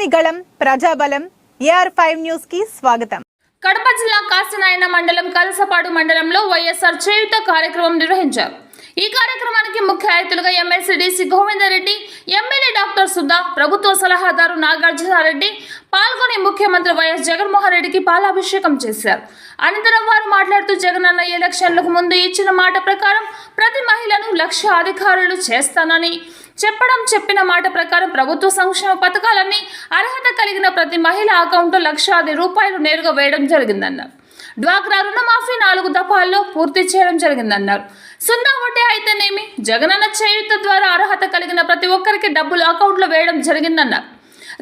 ప్రజని ప్రజాబలం AR five న్యూస్కి స్వాగతం. కడప జిల్లా కాశీనాయన మండలం కలసపాడు మండలంలో వైఎస్ఆర్ చేయుత కార్యక్రమం నిర్వహించారు. ఈ కార్యక్రమానికి ముఖ్య అతిథులుగా MLC Govindareddy MLA doctor Sudha ప్రభుత్వ సలహాదారు నాగార్జునారెడ్డి పాల్గొని ముఖ్యమంత్రి వైఎస్ జగన్మోహన్ రెడ్డికి పాలాభిషేకం చేశారు. అనంతరం వారు మాట్లాడుతూ జగనన్న ఎలక్షన్లకు ముందు ఇచ్చిన మాట ప్రకారం ప్రతి మహిళను లక్ష అధికారులు చేస్తానని చెప్పడం చెప్పిన మాట ప్రకారం ప్రభుత్వ సంక్షేమ పథకాలన్నీ అర్హత కలిగిన ప్రతి మహిళ అకౌంట్లో లక్షాది రూపాయలు నేరుగా వేయడం జరిగిందన్నారు. డ్వాక్రా రుణమాఫీ నాలుగు దఫాల్లో పూర్తి చేయడం జరిగిందన్నారు. సున్నా వడ్డీ అయితేనేమి? జగనన్న చేయుత ద్వారా అర్హత కలిగిన ప్రతి ఒక్కరికి డబ్బులు అకౌంట్లో వేయడం జరిగిందన్నారు.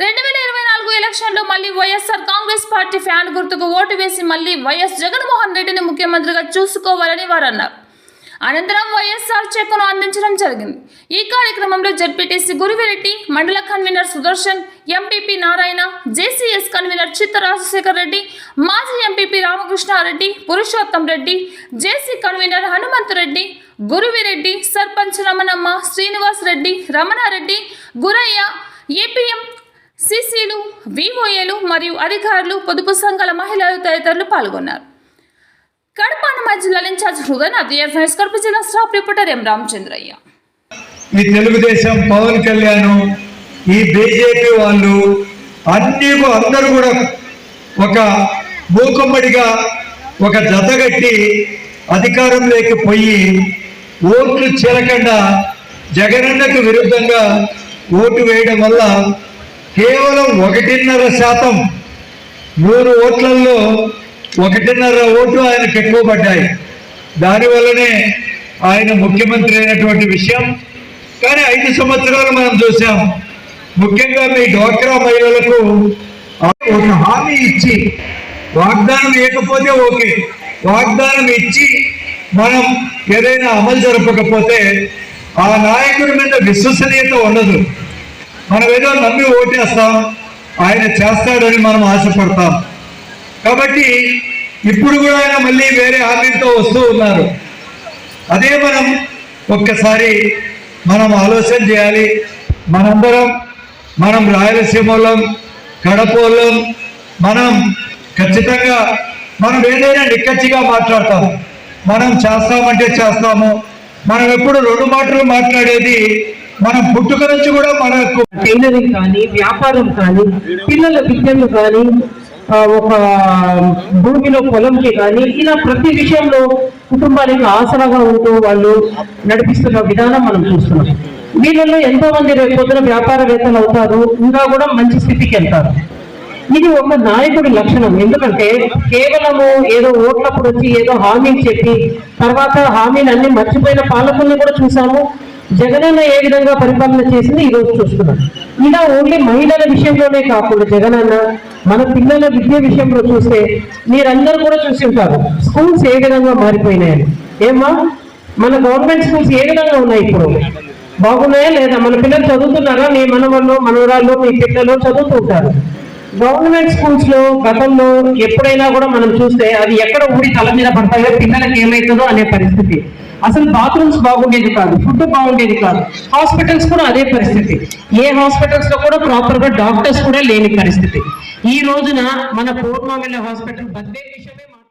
రెండు వేల ఇరవై నాలుగు ఎలక్షన్లో మళ్ళీ వైఎస్ఆర్ కాంగ్రెస్ పార్టీ ఫ్యాన్ గుర్తుకు ఓటు వేసి మళ్ళీ వైఎస్ జగన్మోహన్ రెడ్డిని ముఖ్యమంత్రిగా చూసుకోవాలని వారు అన్నారు అనంతరం వైఎస్ఆర్ చెక్కును అందించడం జరిగింది. ఈ కార్యక్రమంలో జడ్పీటీసీ గురువిరెడ్డి మండల convener Sudarshan MPP Narayana JCS convener Chitta Rajasekhar Reddy మాజీ MPP Ramakrishnareddy Purushottam Reddy JC convener Hanumanthareddy Guruvireddy sarpanch Ramanamma Srinivas Reddy Ramanareddy Gurayya APM సిసిలు విఓఏలు మరియు అధికారులు పొదుపు సంఘాల మహిళలు తదితరులు పాల్గొన్నారు. కడప హనుమాన్ జిల్లా ఇన్ఛార్జ్ హృదయనాథ్ ఎఫ్ఎస్ కడప జిల్లా స్టాఫ్ రిపోర్టర్ ఎం రామచంద్రయ్య. ఈ తెలుగుదేశం పవన్ కళ్యాణ్ ఈ బీజేపీ వాళ్ళు అన్ని అందరూ కూడా ఒక మూకమ్మడిగా ఒక జతగట్టి అధికారంలోకి పోయి ఓట్లు చేరకుండా జగనన్నకు విరుద్ధంగా ఓటు వేయడం వల్ల కేవలం ఒకటిన్నర శాతం. నూరు ఓట్లలో ఒకటిన్నర ఓటు ఆయనకు ఎక్కువ పడ్డాయి. దానివల్లనే ఆయన ముఖ్యమంత్రి అయినటువంటి విషయం. కానీ ఐదు సంవత్సరాలు మనం చూసాం. ముఖ్యంగా మీ డ్వాక్రా మహిళలకు ఒక హామీ ఇచ్చి వాగ్దానం ఇవ్వకపోతే ఓకే. వాగ్దానం ఇచ్చి మనం ఏదైనా అమలు జరపకపోతే ఆ నాయకుడి మీద విశ్వసనీయత ఉండదు. మనం ఏదో నమ్మి ఓటేస్తాం. ఆయన చేస్తాడని మనం ఆశపడతాం. కాబట్టి ఇప్పుడు కూడా ఆయన మళ్ళీ వేరే హామీలతో వస్తూ ఉన్నారు. అదే మనం ఒక్కసారి మనం ఆలోచన చేయాలి. మనందరం మనం రాయలసీమలం కడపోలం మనం ఖచ్చితంగా మనం ఏదైనా నిక్కచ్చిగా మాట్లాడతాం. మనం చేస్తామంటే చేస్తాము. మనం ఎప్పుడు రెండు మాటలు మాట్లాడేది మనం పుట్టుక నుంచి కూడా మనకు టైలరింగ్ కానీ వ్యాపారం కానీ పిల్లల విద్యలు కానీ ఒక భూమిలో పొలంకి కానీ ఇలా ప్రతి విషయంలో కుటుంబానికి ఆసరాగా ఉంటూ వాళ్ళు నడిపిస్తున్న విధానం మనం చూస్తున్నాం. వీళ్ళలో ఎంతో మంది రేపు వ్యాపారవేత్తలు అవుతారు ఇంకా కూడా మంచి స్థితికి వెళ్తారు. ఇది ఒక నాయకుడి లక్షణం. ఎందుకంటే కేవలము ఏదో ఓట్లప్పుడు వచ్చి ఏదో హామీలు చెప్పి తర్వాత హామీలు అన్ని మర్చిపోయిన పాలకుల్ని కూడా చూసాము. జగనన్న ఏ విధంగా పరిపాలన చేసింది ఈ రోజు చూస్తున్నాం. ఇలా ఓన్లీ మహిళల విషయంలోనే కాకుండా జగనన్న మన పిల్లల విద్య విషయంలో చూస్తే మీరందరూ కూడా చూసి ఉంటారు స్కూల్స్ ఏ విధంగా మారిపోయినాయని. ఏమా మన గవర్నమెంట్ స్కూల్స్ ఏ విధంగా ఉన్నాయి ఇప్పుడు? బాగున్నాయా లేదా? మన పిల్లలు చదువుతున్నారా? మీ మనవళ్ళు మనవరాళ్ళు మీ పిల్లలు చదువుతుంటారు గవర్నమెంట్ స్కూల్స్లో గతంలో ఎప్పుడైనా కూడా మనం చూస్తే అది ఎక్కడ ఊడి తల మీద పడతాయో పిల్లలకి ఏమవుతుందో అనే పరిస్థితి. అసలు బాత్రూమ్స్ బాగుండేది కాదు ఫుడ్ బాగుండేది కాదు. హాస్పిటల్స్ కూడా అదే పరిస్థితి. ఏ హాస్పిటల్స్లో కూడా ప్రాపర్గా డాక్టర్స్ కూడా లేని పరిస్థితి. ఈ రోజున మన పూర్వమిల్ల హాస్పిటల్ బద్దే విషయం